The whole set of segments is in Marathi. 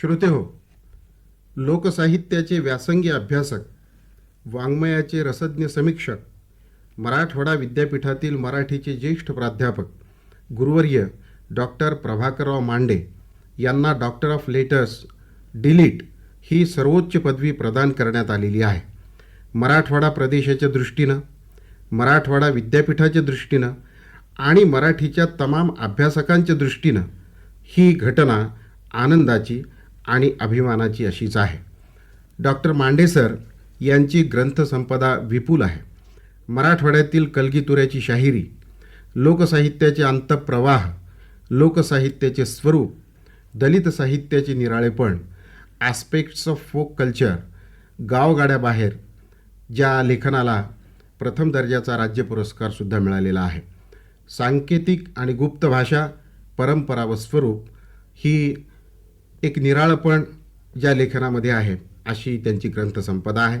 श्रोते हो लोकसाहित्याचे व्यासंगी अभ्यासक वाङ्मयाचे रसज्ञ समीक्षक मराठवाडा विद्यापीठातील मराठीचे ज्येष्ठ प्राध्यापक गुरुवर्य डॉक्टर प्रभाकरराव मांडे यांना doctor of letters D Litt ही सर्वोच्च पदवी प्रदान करण्यात आलेली आहे. मराठवाडा प्रदेशाच्या दृष्टीनं मराठवाडा विद्यापीठाच्या दृष्टीनं आणि मराठीच्या तमाम अभ्यासकांच्या दृष्टीनं ही घटना आनंदाची आणि अभिमानाची अशीच आहे. डॉक्टर मांडेसर यांची ग्रंथसंपदा विपुल आहे. मराठवाड्यातील कलगीतुऱ्याची शाहिरी लोकसाहित्याचे अंतप्रवाह लोकसाहित्याचे स्वरूप दलित साहित्याचे निराळेपण ॲस्पेक्ट्स ऑफ फोक कल्चर गावगाड्याबाहेर ज्या लेखनाला प्रथम दर्जाचा राज्य पुरस्कारसुद्धा मिळालेला आहे. सांकेतिक आणि गुप्त भाषा परंपरा व स्वरूप ही एक निराळपण ज्या लेखनामध्ये आहे अशी त्यांची ग्रंथसंपदा आहे.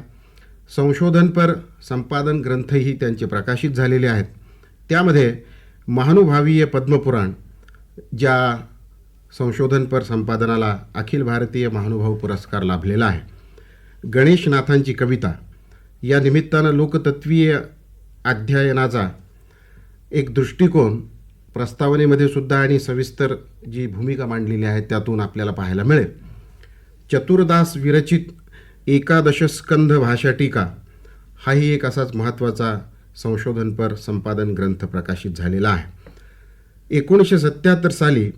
संशोधनपर संपादन ग्रंथही त्यांचे प्रकाशित झालेले आहेत. त्यामध्ये महानुभावीय पद्मपुराण ज्या संशोधनपर संपादनाला अखिल भारतीय महानुभाव पुरस्कार लाभलेला आहे. गणेशनाथांची कविता या निमित्तानं लोकतत्वीय अध्ययनाचा एक दृष्टिकोन प्रस्तावनेमध्ये सुद्धा आणि सविस्तर जी भूमिका मांडलेली आहे त्यातून आपल्याला पाहायला मिळेल. चतुर्दास विरचित एकादशस्कंध भाषा टीका हाही एक असाच महत्त्वाचा संशोधनपर संपादन ग्रंथ प्रकाशित झालेला आहे. एकोणीसशे सत्त्याहत्तर साली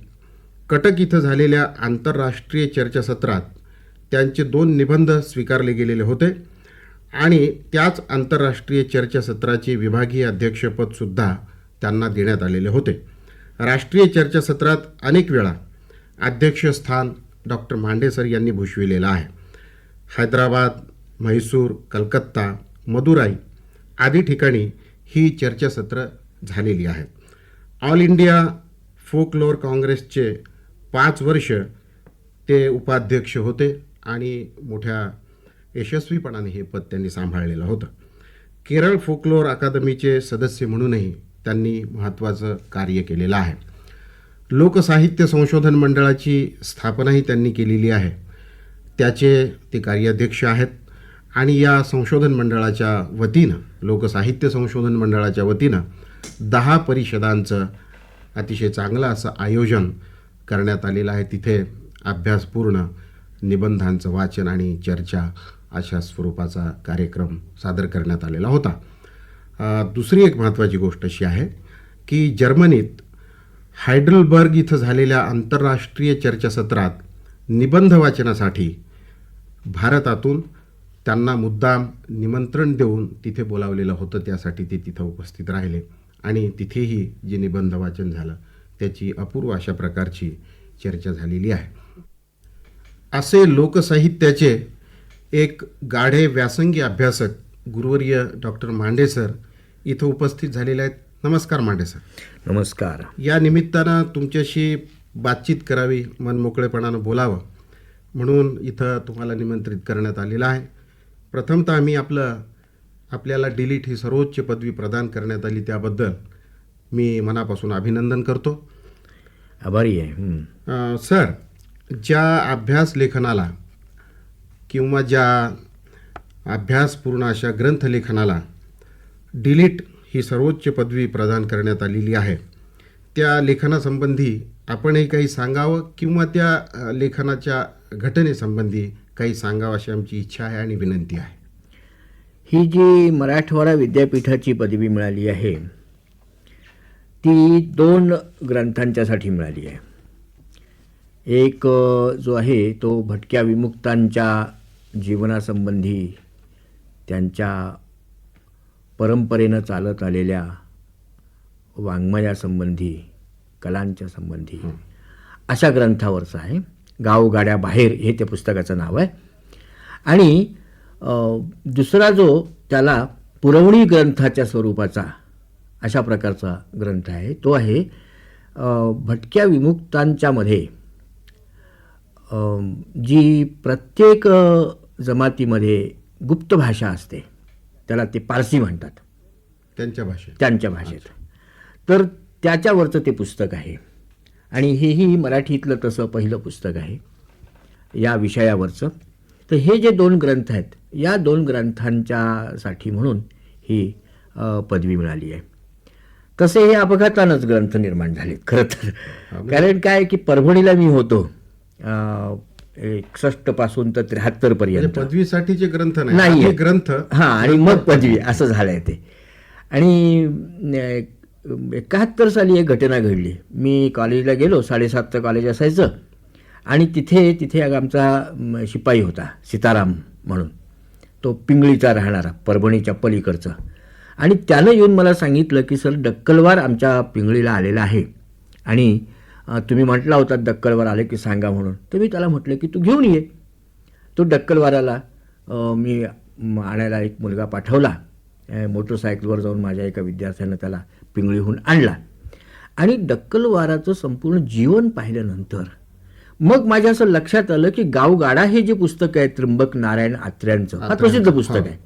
कटक इथं झालेल्या आंतरराष्ट्रीय चर्चासत्रात त्यांचे दोन निबंध स्वीकारले गेलेले होते आणि त्याच आंतरराष्ट्रीय चर्चासत्राचे विभागीय अध्यक्षपदसुद्धा त्यांना देण्यात आलेले होते. राष्ट्रीय चर्चासत्रात अनेक वेळा अध्यक्षस्थान डॉक्टर मांडेसर यांनी भूषविलेलं आहे. हैदराबाद म्हैसूर कलकत्ता मदुराई आदी ठिकाणी ही चर्चासत्रं झालेली आहेत ऑल इंडिया फोकलोर काँग्रेसचे पाच वर्ष ते उपाध्यक्ष होते आणि मोठ्या यशस्वीपणाने हे पद त्यांनी सांभाळलेलं होतं. केरळ फोकलोर अकादमीचे सदस्य म्हणूनही त्यांनी महत्त्वाचं कार्य केलेलं आहे. लोकसाहित्य संशोधन मंडळाची स्थापनाही त्यांनी केलेली आहे. त्याचे ते कार्याध्यक्ष आहेत आणि या संशोधन मंडळाच्या वतीनं लोकसाहित्य संशोधन मंडळाच्या वतीनं दहा परिषदांचं अतिशय चांगलं असं आयोजन करण्यात आलेलं आहे. तिथे अभ्यासपूर्ण निबंधांचं वाचन आणि चर्चा अशा स्वरूपाचा कार्यक्रम सादर करण्यात आलेला होता. दुसरी एक महत्त्वाची गोष्ट अशी आहे की जर्मनीत हायडलबर्ग इथं झालेल्या आंतरराष्ट्रीय चर्चासत्रात निबंध वाचनासाठी भारतातून त्यांना मुद्दाम निमंत्रण देऊन तिथे बोलावलेलं होतं त्यासाठी ते तिथं उपस्थित राहिले. आणि तिथेही जे निबंध वाचन झालं त्याची अपूर्व अशा प्रकारची चर्चा झालेली आहे. असे लोकसाहित्याचे एक गाढे व्यासंगी अभ्यासक गुरुवर्य डॉक्टर मांडेसर इथं उपस्थित झालेले आहेत. नमस्कार मांडे सर. नमस्कार. या निमित्तानं तुमच्याशी बातचीत करावी मनमोकळेपणानं बोलावं म्हणून इथं तुम्हाला निमंत्रित करण्यात आलेलं आहे. प्रथमतः आम्ही आपलं आपल्याला डिलीट ही सर्वोच्च पदवी प्रदान करण्यात आली त्याबद्दल मी मनापासून अभिनंदन करतो. आभारी आहे. सर ज्या अभ्यास लेखनाला किंवा ज्या अभ्यासपूर्ण अशा ग्रंथलेखनाला डिलीट ही सर्वोच्च पदवी प्रदान करण्यात आलेली आहे. त्या लेखनासंबंधी आपणही काही सांगावं किंवा त्या लेखनाच्या घटनेसंबंधी काही सांगावं अशी आमची इच्छा आहे आणि विनंती आहे. ही जी मराठवाडा विद्यापीठाची पदवी मिळाली आहे ती दोन ग्रंथांच्यासाठी मिळाली आहे. एक जो आहे तो भटक्या विमुक्तांच्या जीवनासंबंधी त्यांच्या परंपरेनं चालत आलेल्या वाङ्मयासंबंधी कलांच्या संबंधी अशा ग्रंथावरचं आहे. गावगाड्या बाहेर हे त्या पुस्तकाचं नाव आहे. आणि दुसरा जो त्याला पुरवणी ग्रंथाच्या स्वरूपाचा अशा प्रकारचा ग्रंथ आहे तो आहे भटक्या विमुक्तांच्यामध्ये जी प्रत्येक जमातीमध्ये गुप्त भाषा असते. त्याला ते पारसी म्हणतात. त्यांच्या भाषेत. त्यांच्या भाषेत. तर त्याच्यावरचं ते पुस्तक आहे. आणि हेही मराठीतलं तसं पहिलं पुस्तक आहे. या विषयावरचं. तर हे जे दोन ग्रंथ आहेत या दोन ग्रंथांच्यासाठी म्हणून ही पदवी मिळाली आहे. तसे हे अपघातानंच ग्रंथ निर्माण झालेत खरं तर. कारण काय की परभणीला मी होतो. एकसष्टपासून तर त्र्याहत्तर म्हणजे पर्यंत पदवीसाठीचे ग्रंथ नाही. ग्रंथ. हा आणि मग पदवी असं झालंय ते. आणि एकाहत्तर साली एक घटना घडली. मी कॉलेजला गेलो साडेसातचं कॉलेज असायचं. आणि तिथे तिथे आमचा शिपाई होता सीताराम म्हणून. तो पिंगळीचा राहणारा परभणीच्या पलीकडचा. आणि त्यानं येऊन मला सांगितलं की सर डक्कलवार आमच्या पिंगळीला आलेला आहे. आणि तुम्ही म्हटला होता डक्कलवार आले की सांगा म्हणून. तर मी त्याला म्हटलं की तू घेऊन ये. तो डक्कलवाराला मी आणायला एक मुलगा पाठवला. मोटरसायकलवर जाऊन माझ्या एका विद्यार्थ्यानं त्याला पिंगळीहून आणला. आणि डक्कलवाराचं संपूर्ण जीवन पाहिल्यानंतर मग माझ्या असं लक्षात आलं की गावगाडा हे जे पुस्तक आहे त्र्यंबक नारायण आत्र्यांचं फार प्रसिद्ध पुस्तक आहे.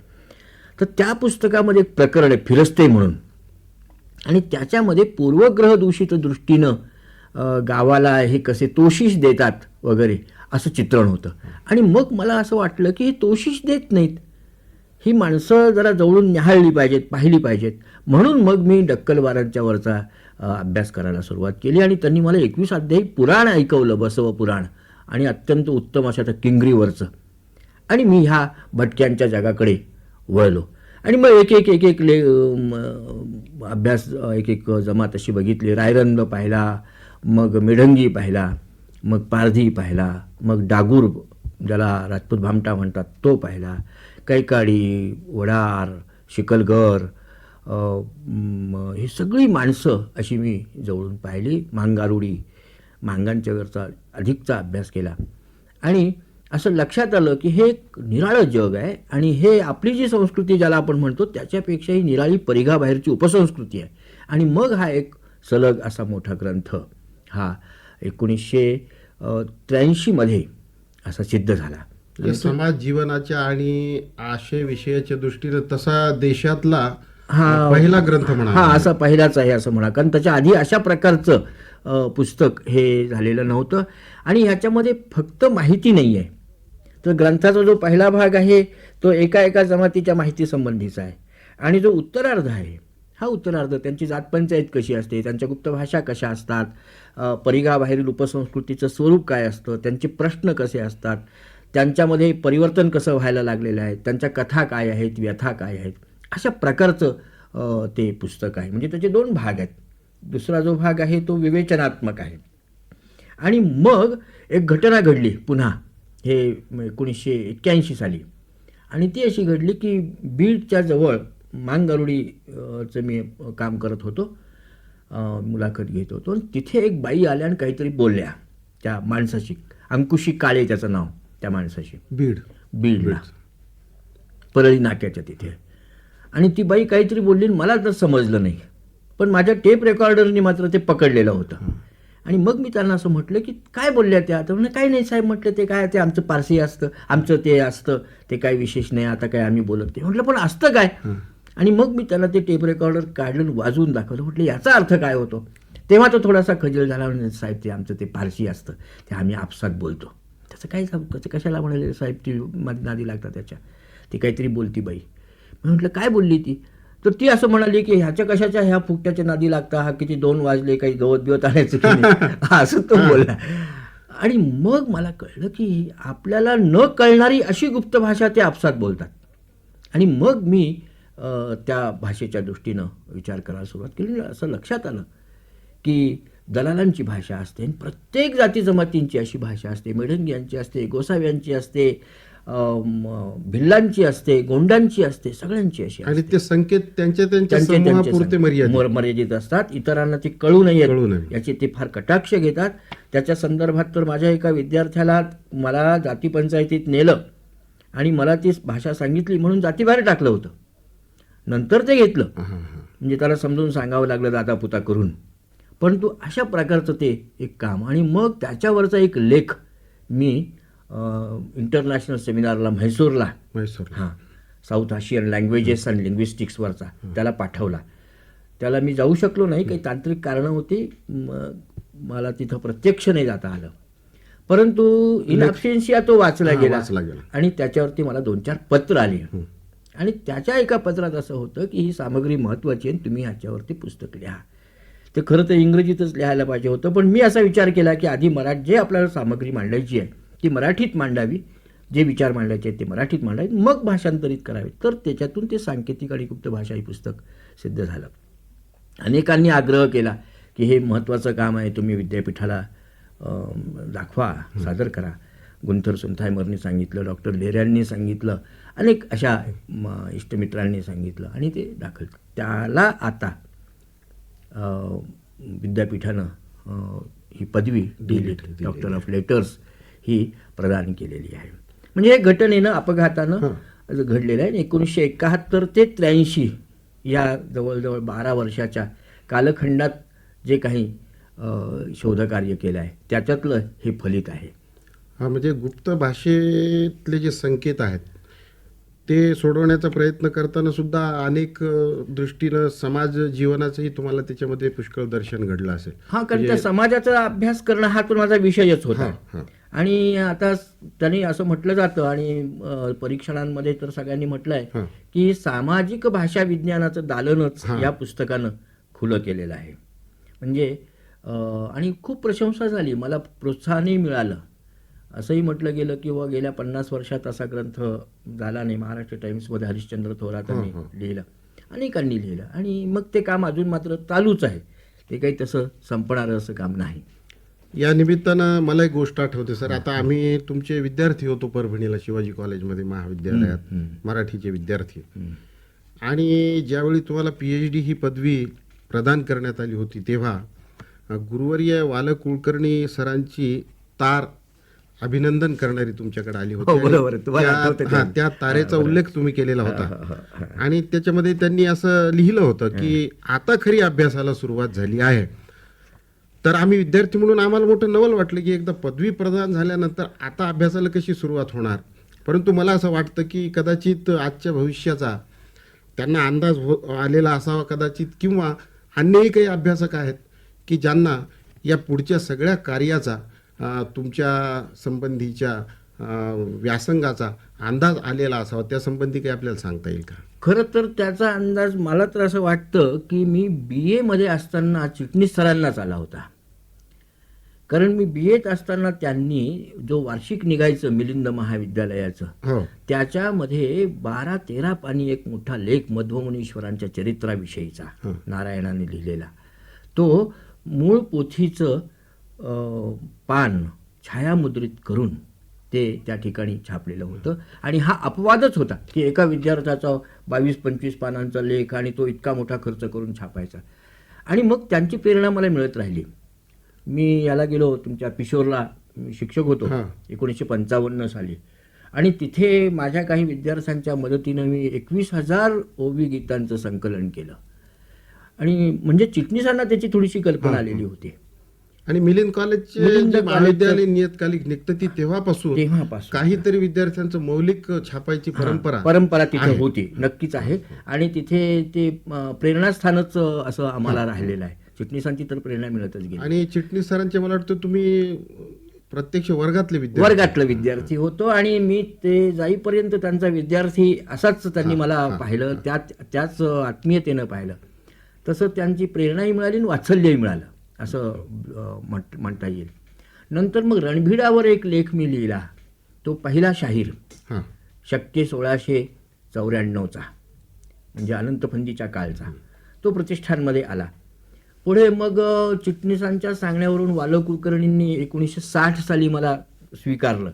तर त्या पुस्तकामध्ये एक प्रकरण आहे फिरस्ते म्हणून. आणि त्याच्यामध्ये पूर्वग्रह दूषित दृष्टीनं गावाला हे कसे तोशीष देतात वगैरे असं चित्रण होतं. आणि मग मला असं वाटलं की हे तोशीष देत नाहीत. ही माणसं जरा जवळून न्याहाळली पाहिजेत पाहिली पाहिजेत. म्हणून मग मी डक्कलवारांच्या वरचा अभ्यास करायला सुरुवात केली आणि त्यांनी मला एकवीस अध्यायी पुराण ऐकवलं बसव पुराण. आणि अत्यंत उत्तम अशा त्या किंगरीवरचं. आणि मी ह्या भटक्यांच्या जगाकडे वळलो. आणि मग एक एक एक एक ले अभ्यास एक एक जमात अशी बघितली. रायरंद पाहिला मग मिडंगी पाहिला मग पारधी पाहिला मग डागूर ज्याला राजपूत भामटा म्हणतात तो पाहिला. कैकाडी वडार शिकलगर ही सगळी माणसं अशी मी जवळून पाहिली. मांगारुडी मांगांच्यावरचा अधिकचा अभ्यास केला. आणि असं लक्षात आलं की हे एक निराळं जग आहे आणि हे आपली जी संस्कृती ज्याला आपण म्हणतो त्याच्यापेक्षाही निराळी परिघाबाहेरची उपसंस्कृती आहे. आणि मग हा एक सलग असा मोठा ग्रंथ. हा एकोणीसशे त्र्याऐंशीमध्ये असा सिद्ध झाला. समाज जीवनाच्या आणि आशय विषयाच्या दृष्टीने तसा देशातला हा. पहिला ग्रंथ म्हणा. हा असा पहिलाच आहे असं म्हणा. कारण त्याच्या आधी अशा प्रकारचं पुस्तक हे झालेलं नव्हतं. आणि ह्याच्यामध्ये फक्त माहिती नाही आहे तर ग्रंथाचा जो पहिला भाग आहे तो एका एका जमातीच्या माहिती संबंधीचा आहे. आणि जो उत्तरार्ध आहे हा उत्तरार्ध त्यांची जातपंचायत कशी असते त्यांच्या गुप्त भाषा कशा असतात परिघाबाहेरील उपसंस्कृतीचं स्वरूप काय असतं त्यांचे प्रश्न कसे असतात त्यांच्यामध्ये परिवर्तन कसं व्हायला लागलेलं आहे त्यांच्या कथा काय आहेत व्यथा काय आहेत अशा प्रकारचं ते पुस्तक आहे. म्हणजे त्याचे दोन भाग आहेत. दुसरा जो भाग आहे तो विवेचनात्मक आहे. आणि मग एक घटना घडली पुन्हा हे एकोणीसशे एक्क्याऐंशी साली. आणि ती अशी घडली की बीडच्या जवळ मांगरुडी मी काम करत होतो. मुलाखत घेत. होतो तिथे एक बाई आल्या आणि काहीतरी बोलल्या त्या माणसाशी. अंकुशी काळे त्याचं नाव त्या माणसाशी. बीड. बीडला. परळी नाक्याच्या तिथे. आणि ती बाई काहीतरी बोलली मला तर समजलं नाही. पण माझ्या टेप रेकॉर्डरनी मात्र ते पकडलेलं होतं. आणि मग मी त्यांना असं म्हटलं की काय बोलल्या त्या? तर म्हणे काही नाही साहेब म्हटलं ते काय ते आमचं पारसी असतं आमचं ते असतं ते काय विशेष नाही आता काय आम्ही बोलत नाही. म्हटलं पण असतं काय? आणि मग मी त्यांना ते टेप रेकॉर्डर आणि वाजवून दाखवलं. म्हटलं याचा अर्थ काय होतो? तेव्हा तो थोडासा खजल झाला. म्हणजे साहेब ते आमचं ते पारसी असतं. ते आम्ही आपसात बोलतो. त्याचं काय त्याचं कशाला म्हणाले साहेब ती माझी नादी लागतात त्याच्या. ती काहीतरी बोलती बाई. मी म्हटलं काय बोलली ती? तर ती असं म्हणाली की ह्याच्या कशाच्या ह्या फुकट्याच्या नादी लागता? हा किती दोन वाजले काही गवत बिवत आणायचं की असं तो बोलला. आणि मग मला कळलं की आपल्याला न कळणारी अशी गुप्त भाषा ते आपसात बोलतात. आणि मग मी त्या भाषेच्या दृष्टीनं विचार करायला सुरुवात केली. आणि असं लक्षात आलं की दलालांची भाषा असते आणि प्रत्येक जाती जमातींची अशी भाषा असते. मेढंग्यांची असते गोसाव्यांची असते भिल्लांची असते गोंडांची असते सगळ्यांची अशी. आणि ते संकेत त्यांच्या त्यांच्या मर्यादित. मर- मर्यादित असतात. इतरांना ते कळू नये कळू नये. याचे ते फार कटाक्ष घेतात. त्याच्या संदर्भात तर माझ्या एका विद्यार्थ्याला मला जातीपंचायतीत नेलं आणि मला ती भाषा सांगितली म्हणून जातीबाहेर टाकलं होतं. नंतर ते घेतलं. म्हणजे त्याला समजून सांगावं लागलं दादापुता करून. परंतु अशा प्रकारचं ते एक काम. आणि मग त्याच्यावरचा एक लेख मी इंटरनॅशनल सेमिनारला म्हैसूरला म्हैसूर हां साऊथ आशियन लँग्वेजेस अँड लिंग्विस्टिक्सवरचा त्याला पाठवला. त्याला मी जाऊ शकलो नाही. काही तांत्रिक कारणं होती. मला तिथं प्रत्यक्ष नाही जाता आलं. परंतु इन तो वाचला गेला. आणि त्याच्यावरती मला दोन चार पत्र आली. आणि त्याच्या एका पत्रात असं होतं की ही सामग्री महत्त्वाची आहे आणि तुम्ही ह्याच्यावरती पुस्तक लिहा. ते खरं तर इंग्रजीतच लिहायला पाहिजे होतं पण मी असा विचार केला की आधी मराठी जे आपल्याला सामग्री मांडायची आहे ती मराठीत मांडावी. जे विचार मांडायचे आहेत ते मराठीत मांडावेत मग भाषांतरित करावे. तर त्याच्यातून ते सांकेतिक आणि गुप्त भाषा हे पुस्तक सिद्ध झालं. अनेकांनी आग्रह केला की हे महत्त्वाचं काम आहे तुम्ही विद्यापीठाला दाखवा सादर करा. गुंथर सुनथायमरनी सांगितलं डॉक्टर लेऱ्यांनी सांगितलं अनेक अशा म, इष्टमित्रांनी सांगितलं आणि ते दाखल. त्याला आता विद्यापीठानं ही पदवी दिली डॉक्टर ऑफ लेटर्स ही प्रदान केलेली आहे. म्हणजे हे घटनेनं अपघातानं घडलेलं आहे. एकोणीसशे एकाहत्तर ते त्र्याऐंशी या जवळजवळ बारा वर्षाच्या कालखंडात जे काही शोधकार्य केलं आहे त्याच्यातलं हे फलित आहे. हा म्हणजे गुप्त भाषेतले जे संकेत आहेत ते सोडवण्याचा प्रयत्न करताना सुद्धा अनेक दृष्टीनं समाज जीवनाचंही तुम्हाला त्याच्यामध्ये पुष्कळ दर्शन घडलं असेल. हा कारण त्या समाजाचा अभ्यास करणं हा तो माझा विषयच होता. आणि आता त्यांनी असं म्हटलं जातं आणि परीक्षणांमध्ये तर सगळ्यांनी म्हटलंय. की सामाजिक भाषा विज्ञानाचं दालनच या पुस्तकानं खुलं केलेलं आहे. म्हणजे आणि खूप प्रशंसा झाली. मला प्रोत्साहनही मिळालं. असंही म्हटलं गेलं की व गेल्या पन्नास वर्षात असा ग्रंथ झाला नाही. महाराष्ट्र टाइम्समध्ये हरिश्चंद्र थोरातांनी लिहिलं. अनेकांनी लिहिलं. आणि मग ते काम अजून मात्र चालूच आहे. ते काही तसं संपणारं असं काम नाही. या निमित्तानं मला एक गोष्ट आठवते सर. आता आम्ही तुमचे विद्यार्थी होतो परभणीला शिवाजी कॉलेजमध्ये महाविद्यालयात मराठीचे विद्यार्थी. आणि ज्यावेळी तुम्हाला पी एच डी ही पदवी प्रदान करण्यात आली होती तेव्हा गुरुवर्य वाल कुलकर्णी सरांची तार अभिनंदन करणारी तुमच्याकडे आली होती. हो, बरोबर. त्या- तारेचा उल्लेख तुम्ही केलेला होता. आणि त्याच्यामध्ये त्यांनी असं लिहिलं होतं की आता खरी अभ्यासाला सुरुवात झाली आहे. तर आम्ही विद्यार्थी म्हणून आम्हाला मोठं नवल वाटलं की एकदा पदवी प्रदान झाल्यानंतर आता अभ्यासाला कशी सुरुवात होणार? परंतु मला असं वाटतं की कदाचित आजच्या भविष्याचा त्यांना अंदाज हो आलेला असावा कदाचित किंवा अन्यही काही अभ्यासक आहेत की ज्यांना या पुढच्या सगळ्या कार्याचा तुमच्या संबंधीच्या व्यासंगाचा अंदाज आलेला असावा त्या संबंधी काही आपल्याला सांगता येईल का? खरं तर त्याचा अंदाज मला तर असं वाटतं की मी बी एमध्ये असताना चिटणीस सरांनाच आला होता. कारण मी बी एत असताना त्यांनी जो वार्षिक निघायचं मिलिंद महाविद्यालयाचं हो. त्याच्यामध्ये बारा तेरा पाणी एक मोठा लेख मध्वमुनीश्वरांच्या चरित्राविषयीचा. नारायणाने लिहिलेला. तो मूळ पोथीचं पान छायामुद्रित करून ते त्या ठिकाणी छापलेलं होतं. आणि हा अपवादच होता की एका विद्यार्थ्याचा बावीस पंचवीस पानांचा लेख आणि तो इतका मोठा खर्च करून छापायचा. आणि मग त्यांची प्रेरणा मला मिळत राहिली. मी याला गेलो तुमच्या किशोरला मी शिक्षक होतो. एकोणीसशे पंचावन्न साली. आणि तिथे माझ्या काही विद्यार्थ्यांच्या मदतीनं मी एकवीस हजार ओवी गीतांचं संकलन केलं. आणि म्हणजे चिटणीसांना त्याची थोडीशी कल्पना आलेली होती. आणि मिलिंद कॉलेजचे मिलिंद जे कॉलेजचं- महाविद्यालय नियतकालिक निघतं ती तेव्हापासून तेव्हापासून. काहीतरी विद्यार्थ्यांचं मौलिक छापायची परंपरा परंपरा तिथे होती नक्कीच आहे. आणि तिथे ते प्रेरणास्थानच असं आम्हाला राहिलेलं आहे. चिटणीसांची तर प्रेरणा मिळतच गेली. आणि चिटणीस सरांचे मला वाटतं तुम्ही प्रत्यक्ष वर्गातले विद्यार्थी. वर्गातलं विद्यार्थी होतो आणि मी ते जाईपर्यंत त्यांचा विद्यार्थी असाच त्यांनी मला पाहिलं त्या त्याच आत्मीयतेनं पाहिलं. तसं त्यांची प्रेरणाही मिळाली आणि वात्सल्यही मिळालं. असं म्हट म्हणता येईल. नंतर मग रणभिडावर एक लेख मी लिहिला. तो पहिला शाहीर. हां. शक्य सोळाशे चौऱ्याण्णवचा. म्हणजे अनंतफंदीच्या काळचा. तो प्रतिष्ठानमध्ये आला. पुढे मग चिटणीसांच्या सांगण्यावरून वाल कुलकर्णींनी एकोणीसशे साठ साली मला स्वीकारलं.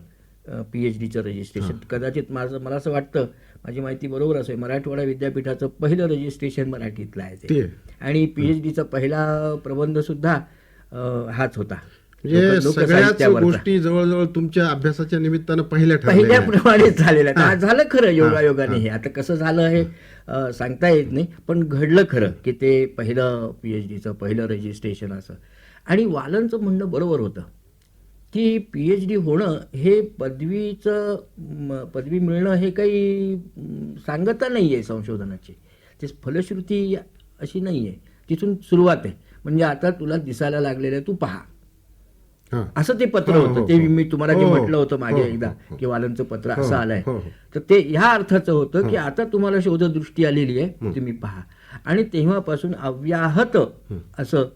पी एच डीचं रजिस्ट्रेशन कदाचित माझं मला असं वाटतं माझी माहिती बरोबर असेल मराठवाडा विद्यापीठाचं पहिलं रजिस्ट्रेशन मराठीतलं आहे आणि पी एच डीचा पहिला प्रबंध सुद्धा अ, हाच होता. म्हणजे सगळ्याच. गोष्टी जवळजवळ तुमच्या अभ्यासाच्या निमित्तानं पहिल्या पहिल्याप्रमाणेच झालेलं झालं खरं योगायोगाने हे. आता कसं झालं हे सांगता येत नाही. पण घडलं खरं की ते पहिलं पी एच डीचं पहिलं रजिस्ट्रेशन असं. आणि वालनचं म्हणणं बरोबर होतं. की पी एच डी होणं हे पदवीचं पदवी मिळणं हे काही सांगता नाही आहे संशोधनाची. ते फलश्रुती अशी नाही आहे तिथून सुरुवात आहे. म्हणजे आता तुला दिसायला लागलेलं आहे तू पहा. हां. असं ते पत्र हो, हो, होतं ते हो. मी तुम्हाला जे हो, हो. म्हटलं होतं मागे हो, एकदा हो, हो. की वालनचं पत्र हो, असं हो, आलंय. हो, हो. तर ते ह्या अर्थाचं होतं की आता तुम्हाला शोधदृष्टी आलेली आहे तुम्ही पहा. आणि तेव्हापासून अव्याहत असं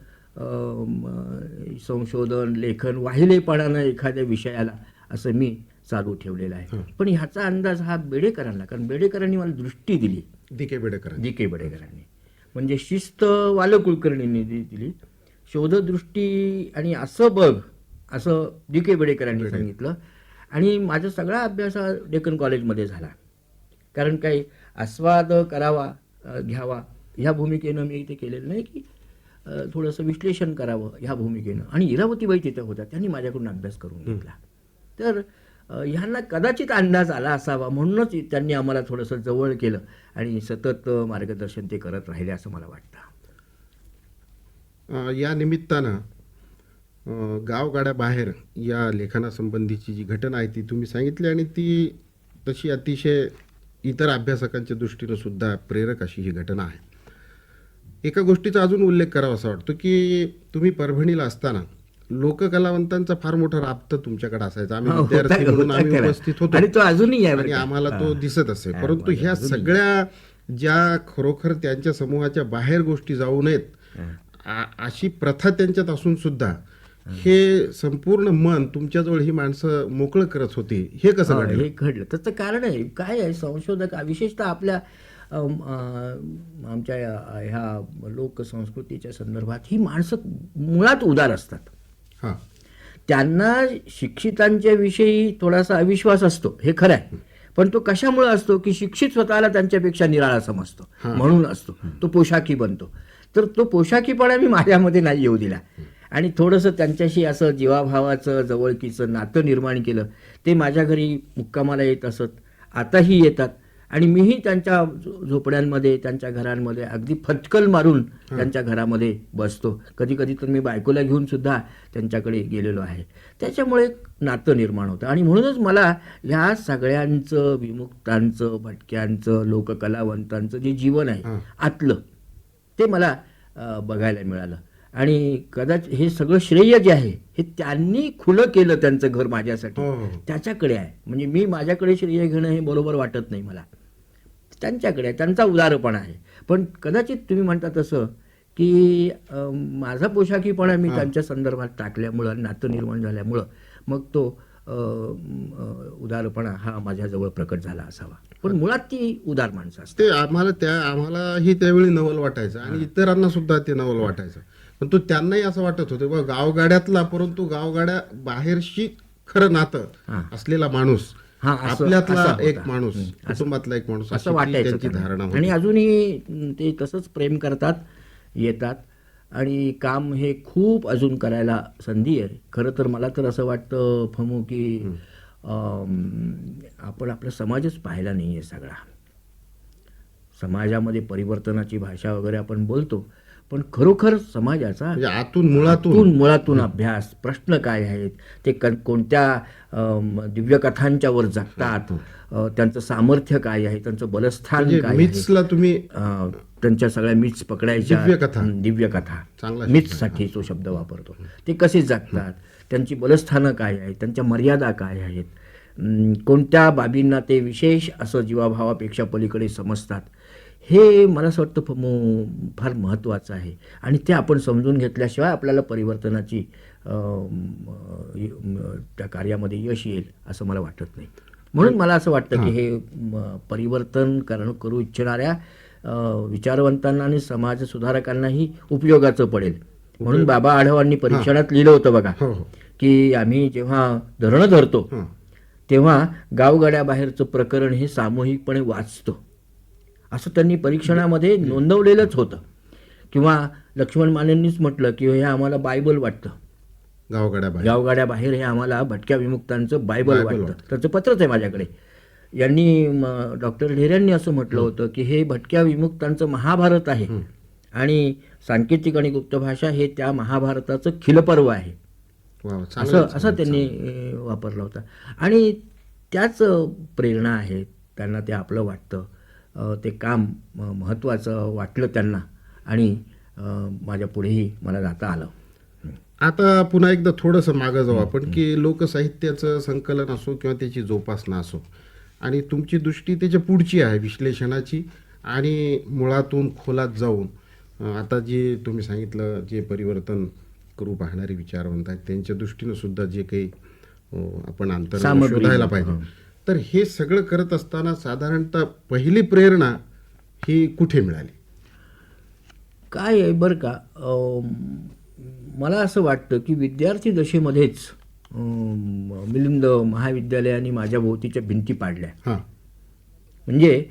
संशोधन लेखन वाहिलेपणानं एखाद्या विषयाला असं मी चालू ठेवलेलं आहे. पण ह्याचा अंदाज हा बेडेकरांना कारण बेडेकरांनी मला दृष्टी दिली. D K Bedekar D K बेडेकरांनी. म्हणजे शिस्त वाल कुलकर्णींनी दिली. शोधदृष्टी आणि असं बघ असं दी के बेडेकरांनी सांगितलं. आणि माझा सगळा अभ्यास हा डेक्कन कॉलेजमध्ये झाला. कारण काही आस्वाद करावा घ्यावा ह्या भूमिकेनं मी इथे केलेलं नाही की थोडंसं विश्लेषण करावं ह्या भूमिकेनं. आणि इरावतीबाई तिथे होत्या त्यांनी माझ्याकडून अभ्यास करून घेतला. तर ह्यांना कदाचित अंदाज आला असावा म्हणूनच त्यांनी आम्हाला थोडंसं जवळ केलं आणि सतत मार्गदर्शन ते करत राहिले असं मला वाटतं. या निमित्तानं गावगाड्याबाहेर या लेखनासंबंधीची जी घटना आहे ती तुम्ही सांगितली आणि ती तशी अतिशय इतर अभ्यासकांच्या दृष्टीनं सुद्धा प्रेरक अशी ही घटना आहे. एका गोष्टीचा अजून उल्लेख करावा असा वाटतो की तुम्ही परभणीला असताना लोककलावंतांचा फार मोठा राबत तुमच्याकडे असायचा आम्ही हा, विद्यार्थी म्हणून आम्ही. उपस्थित होतो आणि तो अजूनही आणि? आम्हाला तो. दिसत असे परंतु ह्या. सगळ्या ज्या खरोखर त्यांच्या समूहाच्या बाहेर गोष्टी जाऊ नयेत अशी प्रथा त्यांच्यात असून सुद्धा हे संपूर्ण मन तुमच्याजवळ ही माणसं मोकळं करत होती. हे कसं हा, घडलं? हे घडलं. त्याचं कारण आहे काय आहे संशोधक विशेषतः आपल्या आमच्या ह्या लोकसंस्कृतीच्या संदर्भात ही माणसं मुळात उदार असतात. हा. त्यांना शिक्षितांच्या विषयी थोडासा अविश्वास असतो हे खरं आहे. पण तो कशामुळे असतो? की शिक्षित स्वतःला त्यांच्यापेक्षा निराळा समजतो. म्हणून असतो. तो पोशाखी बनतो. तर तो पोशाखीपणा मी माझ्यामध्ये नाही येऊ दिला. आणि थोडंसं त्यांच्याशी असं जीवाभावाचं जवळकीचं नातं निर्माण केलं ते माझ्या घरी मुक्कामाला येत असत आताही येतात. आणि मीही त्यांच्या झोपड्यांमध्ये त्यांच्या घरांमध्ये अगदी फटकल मारून त्यांच्या घरामध्ये बसतो. कधी कधी तर मी बायकोला घेऊन सुद्धा त्यांच्याकडे गेलेलो आहे. त्याच्यामुळे नातं निर्माण होतं. आणि म्हणूनच मला ह्या सगळ्यांचं विमुक्तांचं भटक्यांचं लोककलावंतांचं जे जीवन आहे. आतलं ते मला बघायला मिळालं. आणि कदाचित हे सगळं श्रेय जे आहे हे त्यांनी खुलं केलं त्यांचं घर माझ्यासाठी. हो. त्याच्याकडे आहे. म्हणजे मी माझ्याकडे श्रेय घेणं हे बरोबर वाटत नाही मला. त्यांच्याकडे आहे. त्यांचा उदारपणा आहे. पण कदाचित तुम्ही म्हणता तसं की माझा पोशाखीपणा मी त्यांच्या संदर्भात टाकल्यामुळं नातं निर्माण झाल्यामुळं मग तो उदारपणा हा माझ्याजवळ प्रकट झाला असावा. पण मुळात ती उदार माणसं असतात. ते आम्हाला त्या आम्हालाही त्यावेळी नवल वाटायचं आणि इतरांना सुद्धा ते नवल वाटायचं. पण तो त्यांनाही असं वाटत होतं बा गावगाड्यातला परंतु गावगाड्या बाहेरशी खरं नातं. असलेला माणूस हा, आपल्यातला एक. माणूस कुटुंबातला एक माणूस असं वाटायचं. धारणा आणि अजूनही ते तसंच प्रेम करतात येतात आणि काम हे खूप अजून करायला संधी आहे खरं तर मला तर असं वाटतं फमू की आपण आपला समाजच पाहिला नाही आहे सगळा समाजामध्ये परिवर्तनाची भाषा वगैरे आपण बोलतो पण खरोखर समाजाचा म्हणजे आतून मुळातून. मुळातून अभ्यास प्रश्न काय आहेत ते क- कोणत्या अम, दिव्यकथांच्यावर जगतात अ, त्यांचं सामर्थ्य काय आहे त्यांचं बलस्थान म्हणजे काय मिथ्सला तुम्ही त्यांच्या सगळ्या मिथ्स पकडायच्या दिव्यकथा. हं, दिव्यकथा. चांगला मिथ्ससाठी तो शब्द वापरतो. ते कसे जगतात? त्यांची बलस्थानं काय आहेत? त्यांच्या मर्यादा काय आहेत? कोणत्या बाबींना ते विशेष असं जीवाभावापेक्षा पलीकडे समजतात? हे मला असं वाटतं फार महत्त्वाचं आहे. आणि ते आपण समजून घेतल्याशिवाय आपल्याला परिवर्तनाची त्या कार्यामध्ये यश येईल असं मला वाटत नाही. म्हणून मला असं वाटतं की हे. परिवर्तन करणं करू इच्छिणाऱ्या विचारवंतांना आणि समाज सुधारकांनाही उपयोगाचं पडेल. म्हणून बाबा आढावांनी परीक्षणात लिहिलं होतं बघा हो हो. की आम्ही जेव्हा धरणं धरतो. तेव्हा गावगाड्याबाहेरचं प्रकरण हे सामूहिकपणे वाचतो. असं त्यांनी परीक्षणामध्ये नोंदवलेलंच होतं. किंवा लक्ष्मण मानेंनीच म्हटलं की हे आम्हाला बायबल वाटतं. गावगाड्याबाहेर. गावगाड्या बाहेर हे आम्हाला भटक्या विमुक्तांचं बायबल वाटतं. त्याचं पत्रच आहे माझ्याकडे. यांनी डॉक्टर ढेऱ्यांनी असं म्हटलं होतं की हे भटक्या विमुक्तांचं महाभारत आहे. आणि सांकेतिक आणि गुप्त भाषा हे त्या महाभारताचं खिलपर्व आहे. असं असं त्यांनी वापरला होता. आणि त्याच प्रेरणा आहे. त्यांना ते आपलं वाटतं. ते काम महत्त्वाचं वाटलं त्यांना आणि माझ्या पुढेही मला जाता आलं. आता पुन्हा एकदा थोडंसं मागं जाऊ आपण की लोकसाहित्याचं संकलन असो किंवा त्याची जोपासना असो आणि तुमची दृष्टी त्याच्या पुढची आहे विश्लेषणाची आणि मुळातून खोलात जाऊन आता जे तुम्ही सांगितलं जे परिवर्तन करू पाहणारे विचारवंत आहेत त्यांच्या दृष्टीनं सुद्धा जे काही आपण अंतर. शोधायला पाहिजे. तर हे सगळं करत असताना साधारणतः पहिली प्रेरणा ही कुठे मिळाली? काय आहे बरं का मला असं वाटतं की विद्यार्थी दशेमध्येच मिलिंद महाविद्यालयाने माझ्या भोवतीच्या भिंती पाडल्या. हां. म्हणजे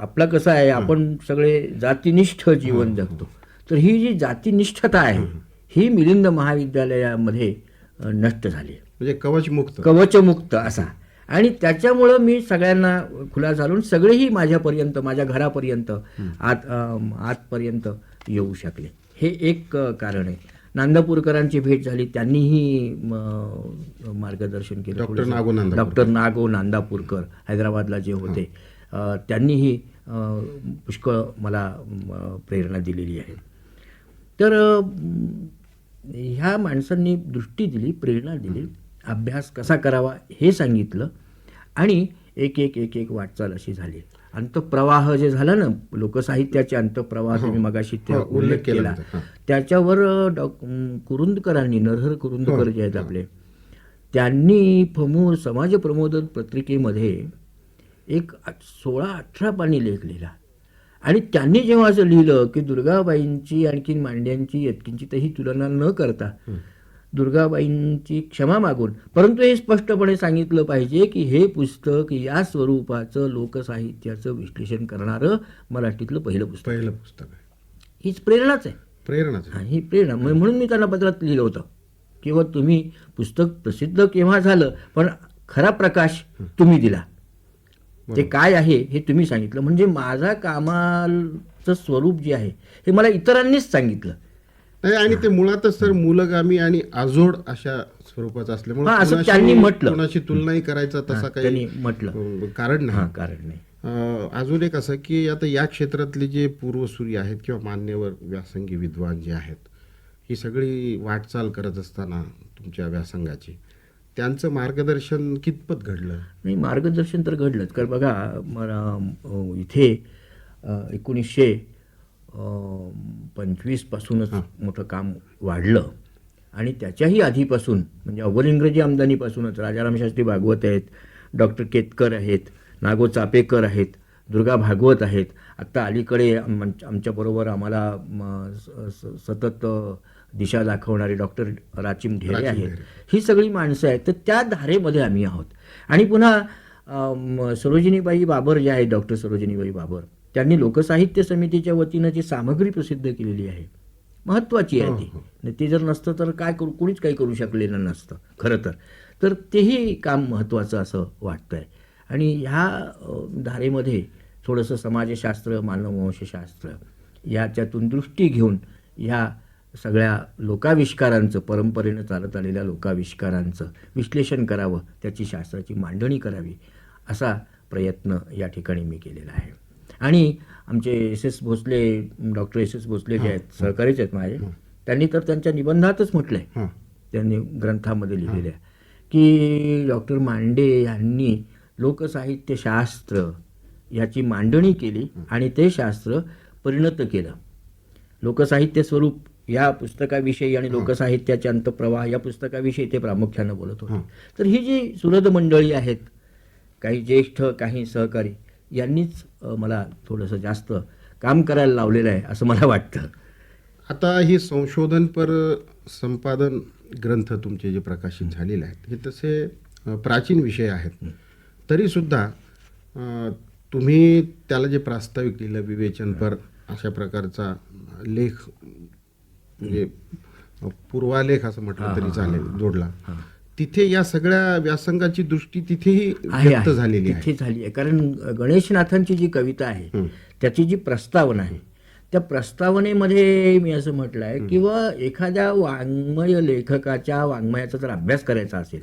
आपला कसं आहे आपण सगळे जातीनिष्ठ जीवन जगतो. तर ही जी जातीनिष्ठता आहे ही मिलिंद महाविद्यालयामध्ये नष्ट झाली म्हणजे कवचमुक्त कवचमुक्त असा. आणि त्याच्यामुळं मी सगळ्यांना खुला झालून सगळेही माझ्यापर्यंत माझ्या घरापर्यंत आत आतपर्यंत येऊ शकले. हे एक कारण आहे. नांदापूरकरांची भेट झाली त्यांनीही मार्गदर्शन केलं. डॉक्टर. नागो नांदापूरकर. डॉक्टर नागो नांदापूरकर हैदराबादला जे होते त्यांनीही पुष्कळ मला प्रेरणा दिलेली आहे. तर ह्या माणसांनी दृष्टी दिली प्रेरणा दिली. अभ्यास कसा करावा हे सांगितलं आणि एक एक एक एक वाटचाल अशी झाली. अंतप्रवाह जे झालं ना लोकसाहित्याचे अंतप्रवाह तुम्ही मगाशी त्या हो, उल्लेख केला. हां. त्याच्यावर डॉ कुरुंदकरांनी नरहर कुरुंदकर जे आहेत आपले त्यांनी फमूर समाज प्रमोदन पत्रिकेमध्ये एक सोळा अठरा पाणी लेख लिहिला आणि त्यांनी जेव्हा असं लिहिलं की दुर्गाबाईंची आणखीन मांड्यांची यत्किंचितही तुलना न करता दुर्गाबाईंची क्षमा मागून. परंतु हे स्पष्टपणे सांगितलं पाहिजे की हे पुस्तक या स्वरूपाचं लोकसाहित्याचं विश्लेषण करणारं मराठीतलं पहिलं पुस्तक. पहिलं पुस्तक आहे. हीच प्रेरणाच आहे. प्रेरणाच. हा, ही प्रेरणा. म्ह- म्हणून मी त्यांना पत्रात लिहिलं होतं. किंवा तुम्ही पुस्तक प्रसिद्ध केव्हा झालं पण खरा प्रकाश तुम्ही दिला. ते काय आहे हे तुम्ही सांगितलं. म्हणजे माझा कामाचं स्वरूप जे आहे हे मला इतरांनीच सांगितलं. नाही आणि ते मुळातच सर मूलगामी आणि आजोड अशा स्वरूपाचं असल्यामुळे असं त्यांनी म्हटलं. कुणाशी तुलनाही करायचा तसा काही म्हटलं. कारण नाही. कारण नाही. अजून एक असं की आता या क्षेत्रातले जे पूर्वसूरी आहेत किंवा मान्यवर व्यासंगी विद्वान जे आहेत ही सगळी वाटचाल करत असताना तुमच्या व्यासंगाची त्यांचं मार्गदर्शन कितपत घडलं? नाही मार्गदर्शन तर घडलंच. कारण बघा मला इथे एकोणीसशे पंचवीसपासूनच मोठं काम वाढलं. आणि त्याच्याही आधीपासून म्हणजे अव्वल इंग्रजी आमदानीपासूनच राजाराम शास्त्री भागवत आहेत डॉक्टर केतकर आहेत नागो चापेकर आहेत दुर्गा भागवत आहेत. आत्ता अलीकडे आम- आमच्याबरोबर आम्हाला सतत दिशा दाखवणारे डॉक्टर राचिम ढेरे आहेत. ही सगळी माणसं आहेत. तर त्या धारेमध्ये आम्ही आहोत. आणि पुन्हा सरोजिनीबाई बाबर ज्या आहेत डॉक्टर सरोजिनीबाई बाबर त्यांनी लोकसाहित्य समितीच्या वतीनं जी सामग्री प्रसिद्ध केलेली आहे महत्त्वाची आहे ती. आणि ते जर नसतं तर काय करू कोणीच काही करू शकलेलं नसतं खरं तर. तर तेही काम महत्त्वाचं असं वाटतं आहे आणि ह्या धारेमध्ये थोडंसं समाजशास्त्र मानववंशशास्त्र याच्यातून दृष्टी घेऊन ह्या सगळ्या लोकाविष्कारांचं परंपरेनं चालत आलेल्या लोकाविष्कारांचं विश्लेषण करावं त्याची शास्त्राची मांडणी करावी असा प्रयत्न या ठिकाणी मी केलेला आहे. आणि आमचे S S Bhosale doctor S S Bhosale जे आहेत सहकारीच आहेत माझे त्यांनी तर त्यांच्या निबंधातच म्हटलं आहे हां. त्यांनी ग्रंथामध्ये लिहिलेल्या. की डॉक्टर मांडे यांनी लोकसाहित्यशास्त्र याची मांडणी केली आणि ते शास्त्र परिणत केलं. लोकसाहित्य स्वरूप या पुस्तकाविषयी आणि लोकसाहित्याचे अंतप्रवाह या पुस्तकाविषयी ते प्रामुख्यानं बोलत होते. तर ही जी सुरद मंडळी आहेत काही ज्येष्ठ काही सहकारी यांनीच मला थोडंसं जास्त काम करायला लावलेलं आहे असं मला वाटतं. आता ही संशोधनपर संपादन ग्रंथ तुमचे जे प्रकाशित झालेले आहेत हे तसे प्राचीन विषय आहेत. तरीसुद्धा तुम्ही त्याला जे प्रास्ताविक लिहिलं विवेचनपर अशा प्रकारचा लेख म्हणजे पूर्वालेख असं म्हटलं तरी चालेल जोडला. तिथे या सगळ्या व्यासंगाची दृष्टी तिथेही व्यक्त. झालेली आहे. तिथे झाली आहे. कारण गणेशनाथांची जी कविता आहे त्याची जी प्रस्तावना आहे त्या प्रस्तावनेमध्ये मी असं म्हटलं आहे किंवा एखाद्या वाङ्मय लेखकाच्या वाङ्मयाचा जर अभ्यास करायचा असेल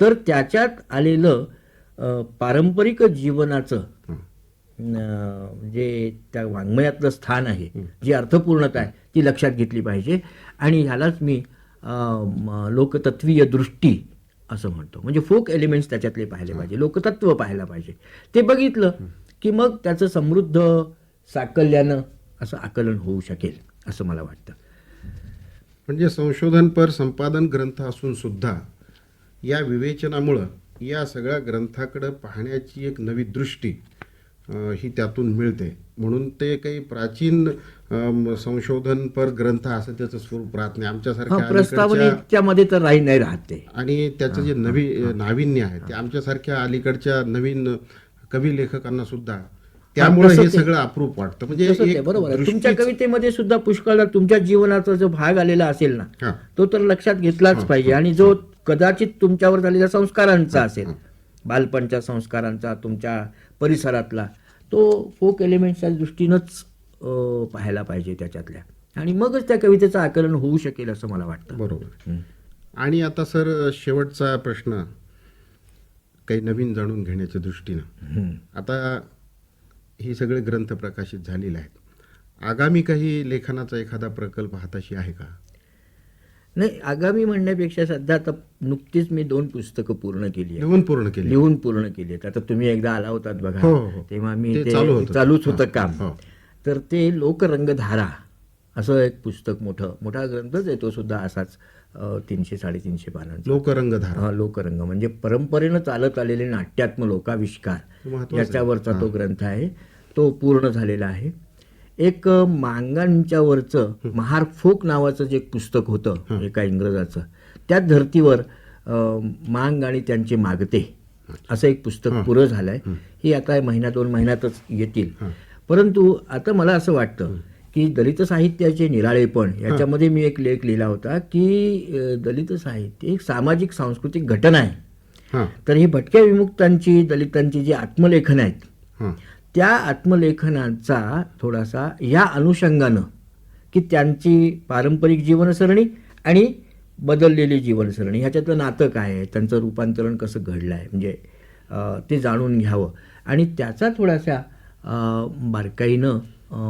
तर त्याच्यात आलेलं पारंपरिक जीवनाचं जे त्या वाङ्मयातलं स्थान आहे जी अर्थपूर्णता आहे ती लक्षात घेतली पाहिजे. आणि ह्यालाच म- लोकतत्वीय दृष्टी असं म्हणतो. म्हणजे फोक एलिमेंट्स त्याच्यातले पाहिले पाहिजे. लोकतत्व पाहायला पाहिजे. ते बघितलं की मग त्याचं समृद्ध साकल्यानं असं आकलन होऊ शकेल असं मला वाटतं. म्हणजे संशोधनपर संपादन ग्रंथ असून सुद्धा या विवेचनामुळं या सगळ्या ग्रंथाकडं पाहण्याची एक नवी दृष्टी ही त्यातून मिळते. म्हणून ते काही प्राचीन संशोधनपर ग्रंथ असं त्याचं स्वरूप राहत नाही. आमच्यासारख्या तर राही नाही राहत ते. आणि त्याचं जे नवी नाविन्य आहे ते आमच्यासारख्या अलीकडच्या नवीन कवी लेखकांना सुद्धा त्यामुळे हे सगळं अप्रूप वाटतं. म्हणजे बरोबर तुमच्या कवितेमध्ये सुद्धा पुष्कळ तुमच्या जीवनाचा जो भाग आलेला असेल ना. तो तर लक्षात घेतलाच पाहिजे. आणि जो कदाचित तुमच्यावर झालेल्या संस्कारांचा असेल बालपणच्या संस्कारांचा तुमच्या परिसरातला. तो फोक एलिमेंटच्या दृष्टीनंच पाहायला पाहिजे त्याच्यातल्या. आणि मगच त्या कवितेचं आकलन होऊ शकेल असं मला वाटतं. बरोबर. आणि आता सर शेवटचा प्रश्न काही नवीन जाणून घेण्याच्या दृष्टीनं. आता ही सगळे ग्रंथ प्रकाशित झालेले आहेत. आगामी काही लेखनाचा एखादा प्रकल्प हाताशी आहे का? नाही आगामी म्हणण्यापेक्षा सध्या आता नुकतीच मी दोन पुस्तकं पूर्ण केली लिहून पूर्ण केले लिहून पूर्ण केली आहेत. आता तुम्ही एकदा आला होतात बघा. हो, हो, हो. तेव्हा मी ते. चालूच होतं काम. तर ते लोकरंगधारा असं एक पुस्तक मोठं मोठा ग्रंथच आहे तो सुद्धा असाच तीनशे साडेतीनशे पानांचा. लोकरंगधारा. हा लोकरंग. म्हणजे परंपरेनं चालत आलेले नाट्यात्म लोकाविष्कार. याच्यावरचा तो ग्रंथ आहे. तो पूर्ण झालेला आहे. एक अ, मांगांच्या वरचं महार फोक नावाचं जे एक पुस्तक होतं एका इंग्रजाचं त्याच धर्तीवर मांग आणि त्यांचे मागते असं एक पुस्तक पुरं झालंय. ही. आता महिना दोन महिन्यातच येतील परंतु आता मला असं वाटतं की दलित साहित्याचे निराळेपण याच्यामध्ये मी एक लेख लिहिला होता की दलित साहित्य एक सामाजिक सांस्कृतिक घटना आहे. तर ही भटक्या विमुक्तांची दलितांची जी आत्मलेखन आहेत त्या आत्मलेखनाचा थोडासा या अनुषंगानं की त्यांची पारंपरिक जीवनसरणी आणि बदललेली जीवनसरणी ह्याच्यातलं नातं काय आहे त्यांचं रूपांतरण कसं घडलं आहे म्हणजे ते जाणून घ्यावं. आणि त्याचा थोडासा बारकाईनं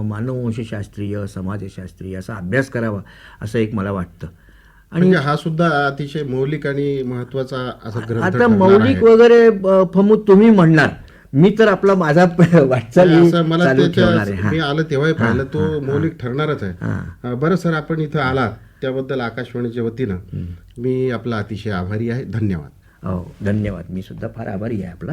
मानववंशशास्त्रीय समाजशास्त्रीय असा अभ्यास करावा असं एक मला वाटतं. आणि म्हणजे हा सुद्धा अतिशय मौलिक आणि महत्त्वाचा आता मौलिक. वगैरे अं, फमू तुम्ही म्हणणार. मी तर आपला माझा वाटचाल मला. मी आलं तेव्हाही पाहिलं तो मौलिक ठरणारच आहे. हा. बरं सर आपण इथं आलात त्याबद्दल आकाशवाणीच्या वतीनं मी आपला अतिशय आभारी आहे. धन्यवाद. हो धन्यवाद. मी सुद्धा फार आभारी आहे आपला.